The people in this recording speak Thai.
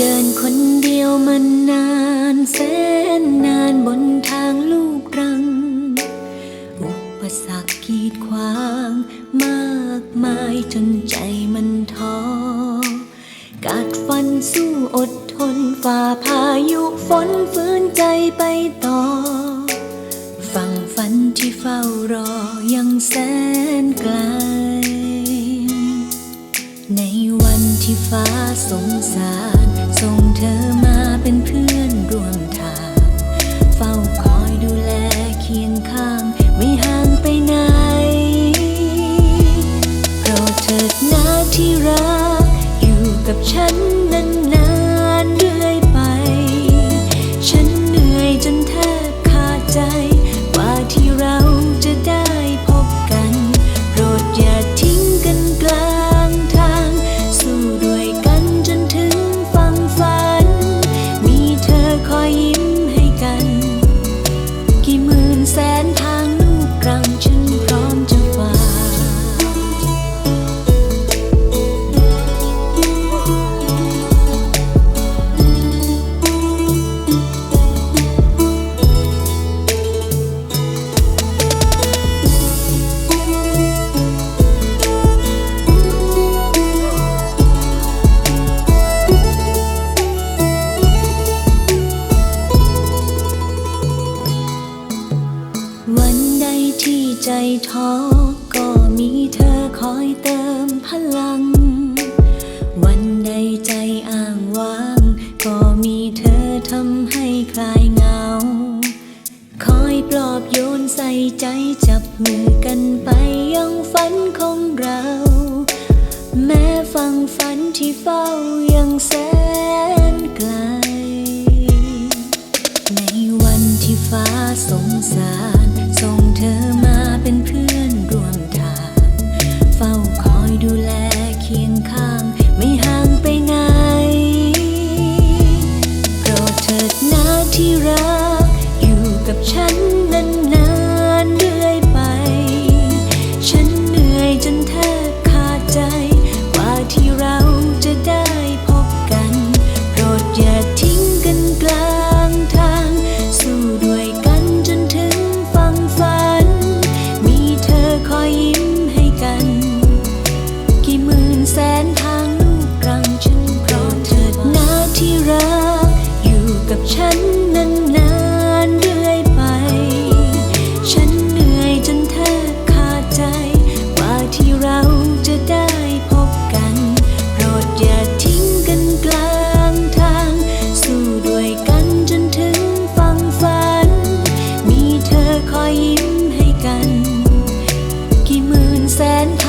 เดินคนเดียวมันนานแสนนานบนทางลูกรัง อุปสรรคขีดขวาง มากมายจนใจมันท้อ กัดฟันสู้อดทนฝ่าพายุฝนฟื้นใจไปต่อ ฟังฝันที่เฝ้ารอยังแสนไกล ในวันที่ฟ้าสงสาร ไม่ท้อก็มีเธอคอยเติมพลัง วันใดใจอ้างว้าง ก็มีเธอทำให้คลายเงา คอยปลอบโยนใส่ใจจับมือกันไปยังฝันของเรา แม้ฟังฝันที่เฝ้ายังแสนไกล ในวันที่ฟ้าสงสาร sen